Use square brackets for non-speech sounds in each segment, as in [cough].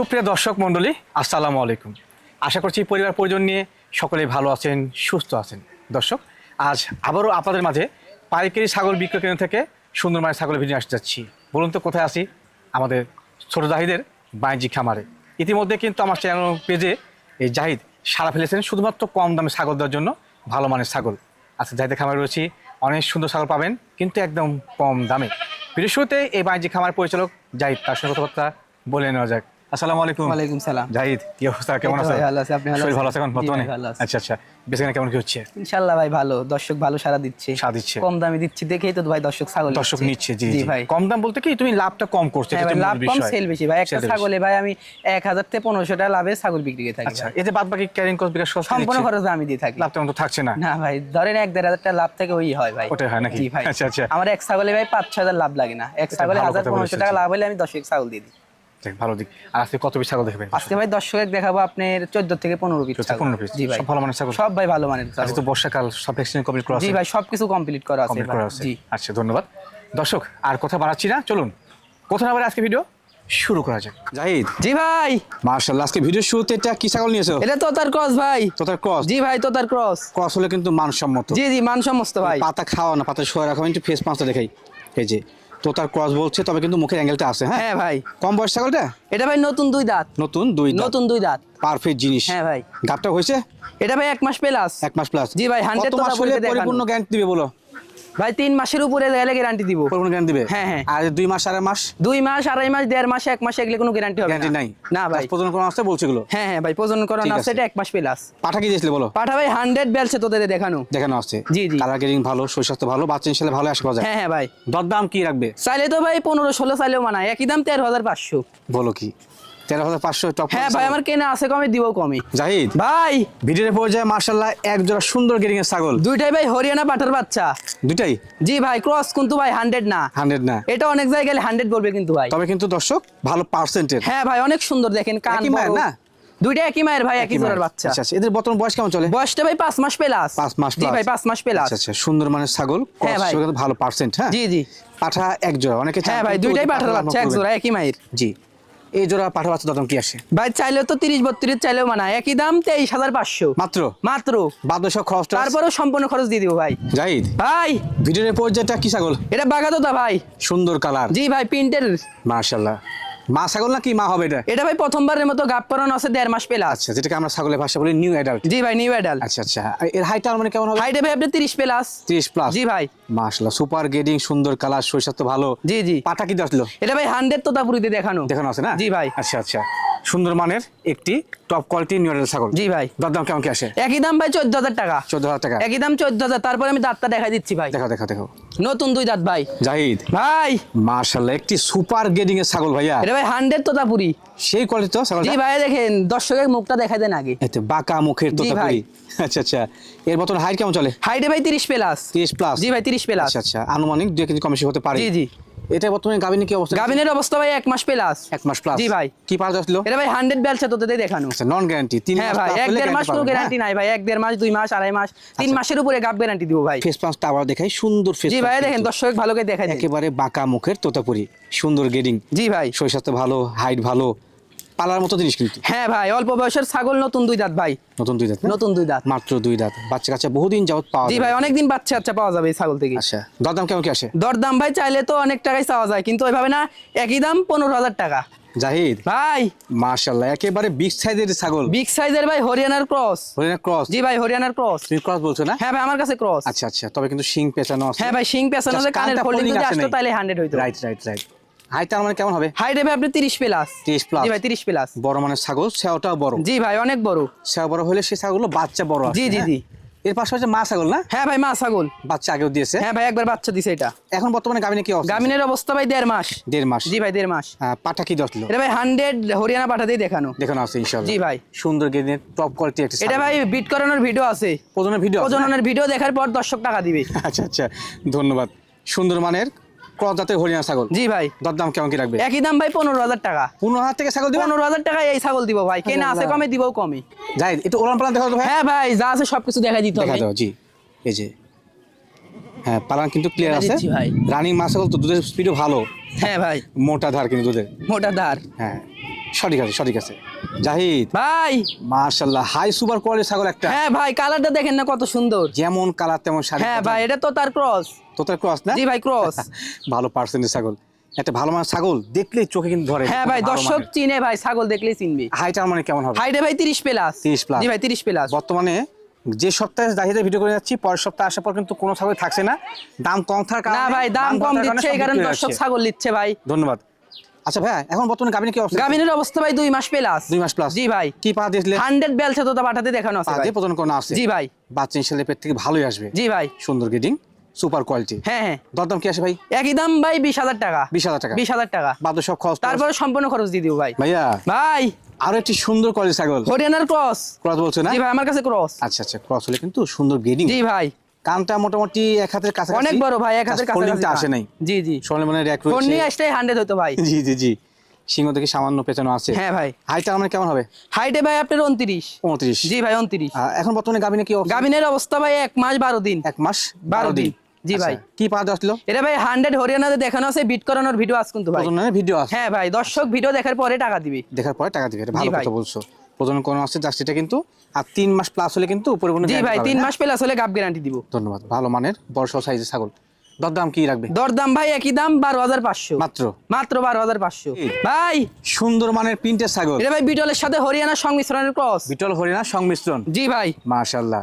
সুপ্রিয় দর্শক মণ্ডলী, আসসালামু আলাইকুম। আশা করছি পরিবার পরিজন নিয়ে সকলেই ভালো আছেন, সুস্থ আছেন। দর্শক, আজ আবারও আপনাদের মাঝে পাইকারি ছাগল বিক্রয় কেন্দ্র থেকে সুন্দর মানের ছাগলের ভিডিও আসতে যাচ্ছি। বলুন তো, কোথায় আসি আমাদের ছোট জাহিদের বাণিজ্যিক খামারে। ইতিমধ্যে কিন্তু আমার চ্যানেল পেজে এই জাহিদ সারা ফেলেছেন শুধুমাত্র কম দামে ছাগল দেওয়ার জন্য ভালো মানের ছাগল। আচ্ছা জাহিদের খামারে রয়েছি, অনেক সুন্দর ছাগল পাবেন, কিন্তু একদম কম দামে। শুরুতে এই বাণিজ্যিক খামার পরিচালক জাহিদ তার সঙ্গে কথাবার্তা বলে নেওয়া যাক। আসসালামু আলাইকুম। ওয়ালাইকুম সালাম। জাহিদ কি অবস্থা? কেমন আছেন ভালো আছি, আপনি ভালো শরীর ভালো আছেন? বর্তমানে। আচ্ছা আচ্ছা। কেমন কি হচ্ছে? ইনশাল্লাহ ভাই ভালো। দর্শক ভালো সারা দিচ্ছে। সাড়া দিচ্ছে। কম দামে দিচ্ছি। দেখেই তো ভাই দর্শক ছাগল দর্শক নিচ্ছে জি জি ভাই। কম দাম বলতে কি তুমি লাভটা কম করছ হ্যাঁ এটা লাভ কম সেল বেশি। ভাই একটা ছাগলে ভাই আমি এক হাজার থেকে পনেরোশো টাকা লাভে ছাগল বিক্রি করে থাকি আচ্ছা যে বাদ বাকি ক্যারিং কস্ট বিকাশ সম্পূর্ণ খরচ আমি দিয়ে থাকি। লাভটা তো থাকছে না। না ভাই ধরেন এক দেড় হাজার টাকা লাভ থেকে ওই হয় ভাই। ওটাই হয় নাকি? জি ভাই। আচ্ছা, আচ্ছা। আমার এক ছাগলে ভাই পাঁচ ছ হাজার লাভ লাগে না। এক ছাগলে ভালো হাজার কথা পনেরোশো বলেছেন, টাকা লাভ হলে আমি দর্শক ছাগল দিয়ে দিই। ভালো দিক। আর আজকে কত পিস ছাগল দেখবেন? আজকে ভাই দর্শক দেখাবো আপনার চোদ্দ থেকে পনেরো পিস পনেরো পিস জি ভাই। সব ভালো মানের ছাগল? সব ভাই ভালো মানের আজকে তো বর্ষাকাল সব ভ্যাকসিন কমপ্লিট করা জি ভাই সবকিছু কমপ্লিট করা কমপ্লিট ভাই। করা আছে। জি। আচ্ছা ধন্যবাদ। দর্শক আর কথা বাড়াচ্ছি না চলুন। কোথা না আজকে ভিডিও শুরু করা যাক। জাহিদ। জি ভাই। মার্শাল্লাহ আজকে ভিডিও শুরুতে এটা কি ছাগল নিয়েছো? এটা তো তার ক্রস ভাই। তো তার ক্রস জি ভাই তো তার ক্রস ক্রস হলে কিন্তু মানসম্মত। জি জি মান সমস্ত ভাই। পাতা খাওয়া না পাতা শোয়া রাখা একটু ফেস পাঁচটা দেখাই। এই যে তো তার ক্রস বলছে তবে কিন্তু মুখের অ্যাঙ্গেলটা আছে হ্যাঁ? হ্যাঁ ভাই। কম বয়স ছাগলটা? এটা ভাই নতুন দুই দাঁত। নতুন দুই নতুন দুই দাঁত। পারফেক্ট জিনিস। হ্যাঁ ভাই। গাবটা হয়েছে? এটা ভাই এক মাস প্লাস এক মাস প্লাস জি ভাই, 100 কত তো মাস তারপরে হলে পরিপূর্ণ গ্যারান্টি দিবে বলো? ভাই তিন মাসের উপরে গেলে গ্যারান্টি দিব। পরিপূর্ণ গ্যারান্টি দিবে? হ্যাঁ, হ্যাঁ। আর দুই মাস আড়াই মাস? দুই মাস আড়াই মাস দেড় মাস এক মাস এগুলো কোনো গ্যারান্টি হবে গ্যারান্টি না নাই? না ভাই। প্রজন কোন আসতে বলছে এগুলো? হ্যাঁ হ্যাঁ ভাই প্রজনন করানো আছে আছে। এটা এক মাস প্লাস পাঠা কি দিয়েছিলে বলো? পাঠা ভাই হান্ড্রেড বেলছে তোদের দেখানো। দেখানো আছে। জি, জি। কালার গ্রেডিং ভালো শরীর স্বাস্থ্য ভালো বাচ্চা ইনশাল্লাহ ভালো আসা পাওয়া যায়। হ্যাঁ হ্যাঁ ভাই। দরদাম কি রাখবে? চাইলে তো ভাই পনেরো ষোলো চাইলেও মানায়। একই দাম তেরো হাজার পাঁচশো। বলো কি? তেরো হাজার পাঁচশো টপ হ্যাঁ ভাই আমার কেনা আছে কমে দিব কমে। জাহিদ ভাই! ভিডিওর পর্যায়ে মার্শাল্লাহ এক জোড়া সুন্দর গেরিং এর ছাগল। দুইটাই ভাই হরিয়ানা পাঠার বাচ্চা। দুটাই জি ভাই ক্রস কিন্তু ভাই হান্ড্রেড না। হান্ড্রেড না। এটা অনেক জায়গায় হান্ড্রেড বলবে কিন্তু ভাই। তবে কিন্তু দর্শক ভালো পার্সেন্টের হ্যাঁ ভাই অনেক সুন্দর দেখেন কান একই মায়ের না? দুইটা একই মায়ের ভাই একই জোড়ার বাচ্চা। আচ্ছা আচ্ছা এদের বর্তমান বয়স কেমন চলে? বয়সটা ভাই পাঁচ মাস প্লাস। মাস ভাই মাস প্লাস। আচ্ছা সুন্দর মানের ছাগল হ্যাঁ। ভালো পার্সেন্ট হ্যাঁ? জি জি। পাঠা এক জোড়া অনেকে হ্যাঁ ভাই দুইটাই পাঠার পাঠা বাচ্চা এক জোড়া একই মায়ের। জি। এই জোড়া পাঠা বাচ্চা দাম কি আসে? ভাই চাইলেও তো তিরিশ বত্রিশ চাইলেও মানায় একই দাম তেইশ হাজার পাঁচশো। মাত্র? মাত্র। বাদশো খরচ তারপরেও সম্পূর্ণ খরচ দিয়ে দিব ভাই। যাই ভাই। ভিডিওর পর্যায়টা কি ছাগল? এটা বাঘা বাগাতোতা ভাই। সুন্দর কালার। জি ভাই প্রিন্টের। মাশাল্লাহ মা ছাগল না কি মা হবে এটা? এটা ভাই প্রথমবার মতো গাপ করানো আছে দেড় মাস প্লাস। আচ্ছা যেটাকে আমরা ছাগলের ভাষা বলি নিউ অ্যাডাল্ট জি ভাই নিউ অ্যাডাল্ট আচ্ছা আচ্ছা। আর এর হাইট মানে কেমন হবে? হাইটে ভাই আপনি তিরিশ প্লাস। তিরিশ প্লাস জি ভাই। মাশাআল্লাহ সুপার গেডিং সুন্দর কালার শরীর স্বাস্থ্য ভালো। জি জি। পাটা কি দাসলো এটা ভাই হান্ড্রেড তোতাপুরিতে দেখানো। দেখানো আছে না? জি ভাই। আচ্ছা আচ্ছা। সুন্দর মানের একটি টপ কোয়ালিটি নিউ অ্যাডাল্ট ছাগল। জি ভাই। দরদাম কেমন কি আসে? একই দাম ভাই চোদ্দ হাজার টাকা। চোদ্দ হাজার টাকা। একই দাম চোদ্দ হাজার তারপরে আমি দাঁতটা দেখাই দিচ্ছি ভাই। দেখো দেখো দেখো নতুন দুই দাঁত ভাই। জাহিদ। ভাই। মাশাল্লাহ একটি সুপার গেডিং এর ছাগল ভাইয়া। এটা ভাই হান্ড্রেড তোতাপুরি। সেই কোয়ালিটি তো ছাগল জি ভাই দেখেন দর্শকের মুখটা দেখাই দেন আগে। এতে বাঁকা মুখের তোতাপুরি। আচ্ছা আচ্ছা। এর মতন হাইট কেমন চলে? হাইটে ভাই তিরিশ প্লাস তিরিশ প্লাস জি ভাই তিরিশ প্লাস আচ্ছা আচ্ছা। আনুমানিক দুই কেজি কম বেশি হতে পারে। জি, জি। এটা বর্তমানে গাভিনী কি অবস্থা? গাভিনের অবস্থা ভাই এক মাস প্লাস এক মাস প্লাস জি ভাই। কি পাওয়া যাচ্ছিল এটা ভাই হান্ড্রেড বেলছে তোদের দেখানো। আচ্ছা নন গ্যারান্টি তিন মাস ভাই এক দেড় মাস তো গ্যারান্টি নাই ভাই এক দেড় মাস দুই মাস আড়াই মাস তিন আচ্ছা। মাসের উপরে গাব গ্যারান্টি দিব ভাই। ফেস পাঁচটা আবার দেখাই সুন্দর ফেস জি ভাই দেখেন দর্শক ভালো করে দেখাই একেবারে বাঁকা মুখের তোতাপুরি সুন্দর গেডিং। জি ভাই। শরীর স্বাস্থ্য ভালো হাইট ভালো পালার মতো জিনিস কিন্তু। হ্যাঁ ভাই অল্প বয়সের ছাগল নতুন দুই দাঁত ভাই। নতুন দুই দাঁত নতুন দুই দাঁত। মাত্র দুই দাঁত। বাচ্চা কাচ্চা বহুদিন যাবত পাওয়া জি। ভাই অনেকদিন বাচ্চা আচ্ছা পাওয়া যাবে এই ছাগল থেকে। আচ্ছা দরদাম কেমন কি আসে? দরদাম ভাই চাইলে তো অনেক টাকাই চাওয়া যায় কিন্তু ওইভাবে না একই দাম পনেরো হাজার টাকা। জাহিদ ভাই। মার্শাল্লাহ একেবারে বিগ সাইজের ছাগল। বিগ সাইজের ভাই হরিয়ানার ক্রস হরিয়ানার ক্রস জি ভাই হরিয়ানার ক্রস তুমি ক্রস বলছো না? হ্যাঁ ভাই আমার কাছে ক্রস আচ্ছা আচ্ছা তবে কিন্তু শিং পেঁচানো আছে। হ্যাঁ ভাই শিং পেছানো আছে কানের ফোল্ডিং যদি আসতো তাহলে হান্ড্রেড হইতো। রাইট রাইট রাইট হাইট মানে কেমন হবে? হাইট আপনি তিরিশ প্লাস 30 plus। জি ভাই তিরিশ প্লাস বড় মানে ছাগল সেওটাও বড়। জি ভাই অনেক বড়। সেও বড় হলে সেই ছাগলগুলো বাচ্চা বড় জি, জি, হ্যাঁ? জি। এর পাশাপাশি মা ছাগল না? হ্যাঁ ভাই মা ছাগল। বাচ্চা আগেও দিয়েছে। হ্যাঁ ভাই একবার বাচ্চা এটা। এখন বর্তমানে কি অবস্থা গামিনের অবস্থা ভাই দেড় মাস। দেড় মাস। জি ভাই দেড় মাস। হ্যাঁ, কি দশলো এটা ভাই হান্ড্রেড হরিয়ানা পাঠাতেই দেখানো। দেখানো আছে জি ভাই। সুন্দর গেদিনের টপ কোয়ালিটি একটা এটা ভাই বিট করানোর ভিডিও আছে। প্রজনের ভিডিও? ভিডিও দেখার পর দর্শক টাকা দিবে। আচ্ছা আচ্ছা ধন্যবাদ। সুন্দর মানের ক্রস জাতের হরিয়ানা ছাগল। জি ভাই। দরদাম কেমন কি রাখবে? একই দাম ভাই পনেরো হাজার টাকা। পনেরো হাজার থেকে ছাগল দিব? পনেরো হাজার টাকা এই ছাগল দিব ভাই। কেনা আছে কমে দিব কমে। যাই একটু ওলান পালান দেখা ভাই। হ্যাঁ ভাই যা আছে সবকিছু দেখা দিতে হবে। জি। এই যে। হ্যাঁ পালান কিন্তু ক্লিয়ার আছে। ভাই। রানিং মাছ ছাগল তো দুধের স্পিডও ভালো। হ্যাঁ ভাই। মোটা ধার কিন্তু দুধের। মোটা ধার। হ্যাঁ। সঠিক আছে সঠিক আছে। জাহিদ ভাই। মার্শাল্লাহ হাই সুপার কোয়ালিটি ছাগল একটা। হ্যাঁ ভাই কালারটা দেখেন না কত সুন্দর। যেমন কালার তেমন শাড়ি হ্যাঁ ভাই এটা তো তার ক্রস তোতার ক্রস না? জি ভাই ক্রস [laughs] ভালো পার্সেন্টেজ ছাগল। একটা ভালো মানের ছাগল দেখলেই চোখে কিন্তু ধরে। হ্যাঁ ভাই দর্শক চিনে ভাই ছাগল দেখলেই চিনবে। হাইটার মানে কেমন হবে? হাইটে ভাই তিরিশ প্লাস 30 plus। জি ভাই তিরিশ প্লাস বর্তমানে যে সপ্তাহে জাহিদের ভিডিও করে যাচ্ছি পরের সপ্তাহে আসার পর কিন্তু কোনো ছাগল থাকছে না। দাম কম থাকার কারণে না ভাই দাম কম দিচ্ছে এই কারণে দর্শক ছাগল নিচ্ছে ভাই। ধন্যবাদ। আচ্ছা ভাই এখন বর্তমানে গাবিনে কি অবস্থা? গাভিনের অবস্থা ভাই দুই মাস প্লাস দুই মাস প্লাস জি ভাই। কি পা দিয়েছিলে হান্ড্রেড বেলছে তো পাঠাতে দেখানো আছে ভাই। আছে। জি ভাই। বাচ্চা ইনশাল্লাহ পেট থেকে ভালোই আসবে। জি ভাই। সুন্দর সুপার কোয়ালিটি হ্যাঁ হ্যাঁ। দরদাম কি আসে ভাই? একই দাম ভাই বিশ হাজার টাকা। বিশ হাজার টাকা। বিশ হাজার টাকা। বাদ সব খরচ তারপরে সম্পূর্ণ খরচ দিয়ে দিব ভাই। ভাইয়া। ভাই। আরও একটি সুন্দর কোয়ালিটি ছাগল। হরিয়ানার ক্রস ক্রস বলছো না? জি ভাই আমার কাছে ক্রস আচ্ছা আচ্ছা ক্রস হলে কিন্তু সুন্দর গ্রেডিং জি ভাই। কানটা মোটামুটি এক হাতের কাছে অনেক বড় ভাই এক হাতের কাছে আসে নাই। জি জি। সোনালি মানে র্যাক ফোন নিয়ে আসলে হান্ড্রেড হতো ভাই। জি জি জি। সিংহ থেকে সামান্য পেছনে আছে। হ্যাঁ ভাই। হাইটা আমার কেমন হবে? হাইটে ভাই আপনার উনত্রিশ। উনত্রিশ। জি ভাই উনত্রিশ। এখন বর্তমানে গাবিনে কি অবস্থা? অবস্থা ভাই এক মাস বারো দিন। এক মাস বারো দিন। জি আচ্ছা, ভাই। কি পা আসলো এটা ভাই হান্ড্রেড হরিয়ানাতে দেখানো আছে বিট করানোর ভিডিও আজ কিন্তু ভাই। ভিডিও আছে হ্যাঁ ভাই দর্শক ভিডিও দেখার পরে টাকা দিবে। দেখার পরে টাকা দিবে এটা ভালো কথা বলছো। প্রজনন কোন আছে জাস্ট এটা কিন্তু আর তিন মাস প্লাস হলে কিন্তু উপরে কোনো জি ভাই তিন মাস প্লাস হলে গাপ গ্যারান্টি দিব। ধন্যবাদ ভালো মানের বড় সাইজের ছাগল। দরদাম কি রাখবে? দরদাম ভাই একই দাম বারো হাজার পাঁচশো। মাত্র? মাত্র বারো হাজার পাঁচশো। ভাই! সুন্দর মানের প্রিন্টের ছাগল। এটা ভাই বিটলের সাথে হরিয়ানার সংমিশ্রণের ক্রস বিটল হরিণা সংমিশ্রণ। জি ভাই। মাশাআল্লাহ।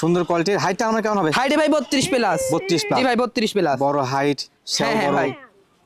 সুন্দর কোয়ালিটির হাইটটা আমার কেমন হবে? হাইটে ভাই বত্রিশ প্লাস 32 plus। জি ভাই বত্রিশ প্লাস বড় হাইট হ্যাঁ, হ্যাঁ, ভাই।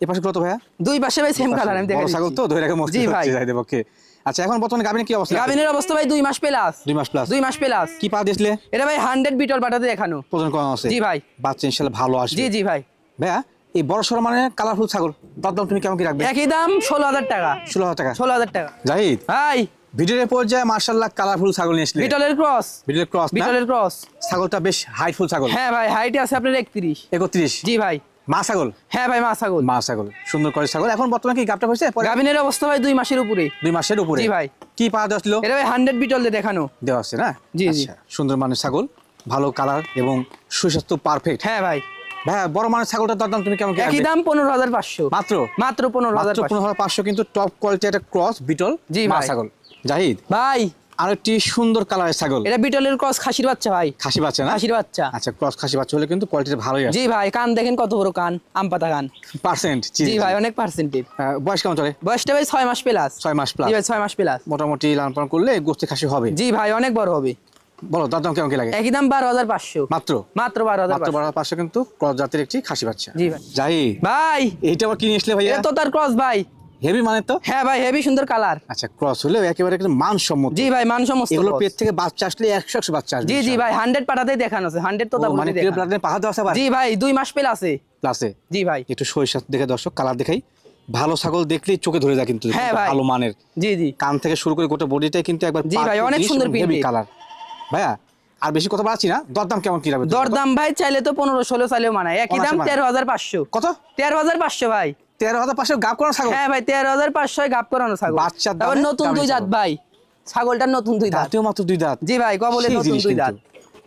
এ পাশে কত ভাইয়া? দুই পাশে ভাই সেম কালার আমি বড় দেখা ছাগল তো? ধরে রাখা জি মুশকিল ভাই। পক্ষে আচ্ছা এখন বর্তমানে গাবিনে কি অবস্থা? গাভিনের অবস্থা ভাই দুই মাস প্লাস। দুই মাস প্লাস। দুই মাস প্লাস। কি পা দিয়েছিলে? এটা ভাই হান্ড্রেড বিটল পাঠাতে দেখানো। প্রজন করা আছে। জি ভাই। বাচ্চা ইনশাআল্লাহ ভালো আসবে। জি জি ভাই। ভাইয়া এই বড় সড়ো মানে কালারফুল ছাগল দরদাম তুমি কেমন কি রাখবে? একই দাম ষোলো হাজার টাকা। ষোলো হাজার টাকা। ষোলো হাজার টাকা। জাহিদ? ভাই। ভিডিওর পর্যায়ে মার্শাল্লাহ কালারফুল ছাগল নিয়ে আসলে বিটলের ক্রস। ভিডিওর ক্রস বিটলের ক্রস। ছাগলটা বেশ হাইটফুল ছাগল। হ্যাঁ ভাই হাইটে আছে আপনার একত্রিশ। একত্রিশ? জি ভাই। মা ছাগল? হ্যাঁ ভাই মা ছাগল। মা ছাগল। সুন্দর করে ছাগল। এখন বর্তমানে কি গাপটা হয়েছে পরে অবস্থা ভাই দুই মাসের উপরে। দুই মাসের উপরে? জি ভাই। কি পা দেওয়া ছিল এটা ভাই হান্ড্রেড বিটল দিয়ে দেখানো। দেওয়া আছে না? জি, জি। আচ্ছা, সুন্দর মানের ছাগল ভালো কালার এবং সুস্বাস্থ্য পারফেক্ট হ্যাঁ ভাই। ভাই বড় মানের ছাগলটার দরদাম তুমি কেমন একই দাম পনেরো হাজার পাঁচশো। মাত্র? মাত্র পনেরো হাজার পনেরো হাজার পাঁচশো কিন্তু টপ কোয়ালিটি একটা ক্রস বিটল জি মা ভাই। ছাগল। জাহিদ? ভাই আর একটি সুন্দর কালারের ছাগল। এটা বিটলের ক্রস খাসির বাচ্চা ভাই। খাসি বাচ্চা না? খাসির বাচ্চা। আচ্ছা ক্রস খাসি বাচ্চা হলে কিন্তু কোয়ালিটি ভালোই আছে। জি ভাই কান দেখেন কত বড় কান আম পাতা কান। পার্সেন্ট জি ভাই অনেক পার্সেন্টেজ বয়স কেমন চলে? বয়সটা ভাই ছয় মাস প্লাস ছয় মাস প্লাস জি ভাই ছয় মাস প্লাস মোটামুটি লালন পালন করলে গোস্তে খাসি হবে। জি ভাই অনেক বড় হবে। বলো দরদাম কেমন কি লাগে? একই দাম বারো হাজার পাঁচশো। মাত্র? মাত্র বারো হাজার মাত্র বারো পাঁচশো কিন্তু ক্রস জাতের একটি খাসি বাচ্চা। জি ভাই। যাই ভাই! এইটা আবার কিনে আসলে ভাইয়া? এটা তো তার ক্রস ভাই। হেভি মানে তো? হ্যাঁ ভাই হেভি সুন্দর কালার আচ্ছা ক্রস হলেও একেবারে কিন্তু মানসম্মত। জি ভাই মান সমস্ত এগুলো পেট থেকে বাচ্চা আসলে বাচ্চা আসবে জি জি ভাই দেখানো আছে হান্ড্রেড তো তা মানে দেওয়া আছে জি ভাই দুই মাস পেল আছে প্লাসে জি ভাই। একটু সরিষা দেখে দর্শক কালার দেখাই। ভালো ছাগল দেখলেই চোখে ধরে যায় কিন্তু হ্যাঁ। ভালো মানের। জি জি। কান থেকে শুরু করে গোটা বডিটাই কিন্তু একবার জি ভাই, অনেক সুন্দর printed। কালার ভাইয়া আর বেশি কথা বাড়াচ্ছি না দরদাম কেমন কি রাখবে দরদাম ভাই চাইলে তো পনেরো ষোলো চাইলেও মানায়। একই দাম তেরো হাজার পাঁচশো। কত? তেরো হাজার পাঁচশো ভাই। তেরো হাজার পাঁচশো গাপ করানো ছাগল? হ্যাঁ ভাই তেরো হাজার পাঁচশো গাপ করানো ছাগল। বাচ্চার নতুন দুই দাঁত ভাই। ছাগলটার নতুন দুই দাঁত। মাত্র দুই দাঁত। জি ভাই কবলে নতুন দুই। দাঁত।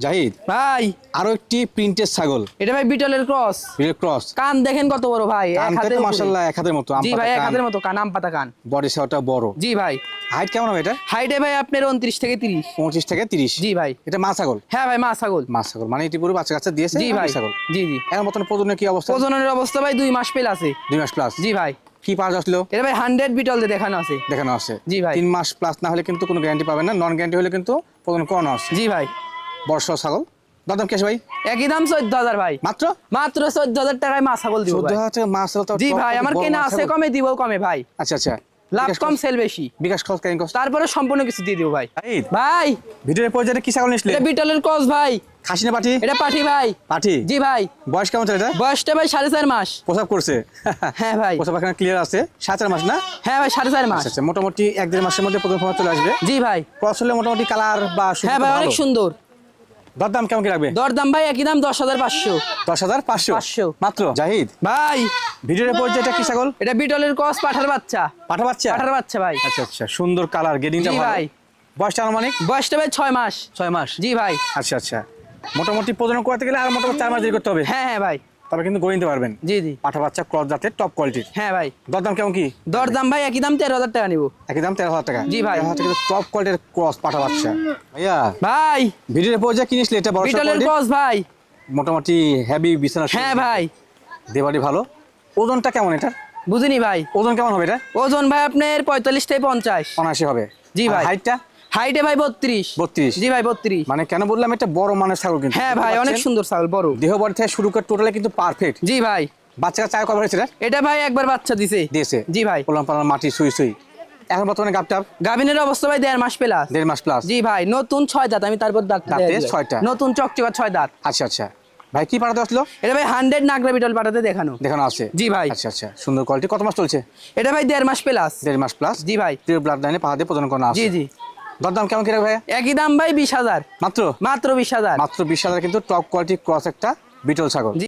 জাহিদ ভাই। আরও একটি প্রিন্টের ছাগল। এটা ভাই বিটলের ক্রস। ক্রস। কান দেখেন কত বড় ভাই এক হাতের মাসাল্লাহ এক হাতের মতো জি ভাই এক হাতের মতো কান আম পাতা কান। বডি সেওটা বড়। জি ভাই। হাইট কেমন হবে এটা? হাইটে ভাই আপনার উনত্রিশ থেকে তিরিশ। পঁচিশ থেকে তিরিশ। জি ভাই। এটা মা ছাগল? হ্যাঁ ভাই মা ছাগল। মা ছাগল মানে এটি পুরো বাচ্চা কাচ্চা দিয়েছে জি ভাই ছাগল? জি জি। এখন মতন প্রজনের কি অবস্থা? প্রজননের অবস্থা ভাই দুই মাস পেল আছে দুই মাস প্লাস জি ভাই। কি পাওয়া আসলো এটা ভাই হান্ড্রেড বিটল দিয়ে দেখানো আছে। দেখানো আছে। জি ভাই। তিন মাস প্লাস না হলে কিন্তু কোনো গ্যারান্টি পাবেন না নন গ্যারান্টি হলে কিন্তু প্রজন করানো আছে। জি ভাই। বর্ষ ছাগল। দাদাম কেশ ভাই? একই দাম চোদ্দ হাজার ভাই। মাত্র? মাত্র চোদ্দ হাজার টাকায় মা ছাগল দিব চোদ্দ হাজার টাকা মাস ছাগল জি ভাই আমার কেনা আছে কমে দিব কমে ভাই। আচ্ছা আচ্ছা। লাভ কম সেল বেশি। বিকাশ খরচ তারপরে সম্পূর্ণ কিছু দিয়ে দিব ভাই। ভাই। ভাই ভিডিওর পর্যায়ে কি ছাগল নিসলে এটা বিটলের ক্রস ভাই। খাসি না পাঠি? এটা পাঠি ভাই। পাঠি? জি ভাই। বয়স কেমন এটা বয়সটা ভাই সাড়ে চার মাস। প্রসাব করছে? হ্যাঁ ভাই। প্রসাব এখানে ক্লিয়ার আছে? সাত চার মাস না? হ্যাঁ ভাই সাড়ে চার মাস। আচ্ছা আচ্ছা মোটামুটি এক দেড় মাসের মধ্যে প্রথম চলে আসবে। জি ভাই। ক্রস হলে মোটামুটি কালার বা হ্যাঁ ভাই অনেক সুন্দর। দরদাম কেমন কি লাগবে? দরদাম ভাই একই দাম দশ হাজার পাঁচশো। দশ হাজার পাঁচশো? 500 মাত্র? জাহিদ। ভাই ভিডিওর পর্যায়ে এটা কি ছাগল? এটা বিটলের কস পাঠার বাচ্চা। পাঠা বাচ্চা? পাঠার বাচ্চা ভাই। আচ্ছা আচ্ছা সুন্দর কালার গেডিংটা ভাই। বয়সটা আনুমানিক? বয়সটা ভাই ছয় মাস। ছয় মাস? জি ভাই। আচ্ছা আচ্ছা। মোটামুটি প্রজনন করতে গেলে আর মোটামুটি চার মাস দেরি করতে হবে। হ্যাঁ হ্যাঁ ভাই। তবে কিন্তু গড়ে নিতে পারবেন। জি জি। পাঠা বাচ্চা ক্রস জাতের টপ কোয়ালিটির হ্যাঁ ভাই। দরদাম কেমন কি? দরদাম ভাই একই দাম তেরো হাজার টাকা নিবো। একই দাম তেরো হাজার টাকা? জি ভাই। তেরো হাজার টাকা টপ কোয়ালিটির ক্রস পাঠা বাচ্চা। ভাইয়া ভাই। ভিডিওর পর যা এটা বড় বিটলের ক্রস ভাই। মোটামুটি হেভি বিছানা হ্যাঁ ভাই। দেবাড়ি ভালো। ওজনটা কেমন এটা বুঝিনি ভাই। ওজন কেমন হবে এটা? ওজন ভাই আপনার পঁয়তাল্লিশ থেকে পঞ্চাশ হবে। জি ভাই। হাইটটা হাইটে ভাই বত্রিশ। 32 জি ভাই বত্রিশ। মানে কেন বললাম এটা বড় মানের ছাগল কিন্তু হ্যাঁ ভাই অনেক সুন্দর ছাগল বড়। দেহ বড় থেকে শুরু করে টোটালি কিন্তু পারফেক্ট জি ভাই। বাচ্চারা চায় কবে হয়েছে এটা ভাই একবার বাচ্চা দিছে। দিয়েছে। জি ভাই। পোলাম পালাম মাটি সুই সুই। এখন বর্তমানে গাভিনের অবস্থা ভাই দেড় মাস প্লাস দেড় মাস প্লাস জি ভাই নতুন ছয় দাঁত আমি তারপর দাঁত। ছয়টা। নতুন চকচকা ছয় দাঁত। আচ্ছা আচ্ছা। ভাই কি পাঠাতে আসলো? এটা ভাই হান্ড্রেড নাগরা বিটল পাঠাতে দেখানো। দেখানো আছে। জি ভাই। আচ্ছা আচ্ছা। সুন্দর কোয়ালিটি কত মাস চলছে? এটা ভাই দেড় মাস প্লাস দেড় মাস প্লাস জি ভাই। প্রিয় ব্লাড লাইনে পাহাড়ে প্রদান করা আছে। জি জি। দরদাম কেমন কীরকম ভাই একই দাম ভাই বিশ হাজার। মাত্র? মাত্র বিশ হাজার। মাত্র বিশ হাজার কিন্তু টপ কোয়ালিটি ক্রস একটা বিটল ছাগল।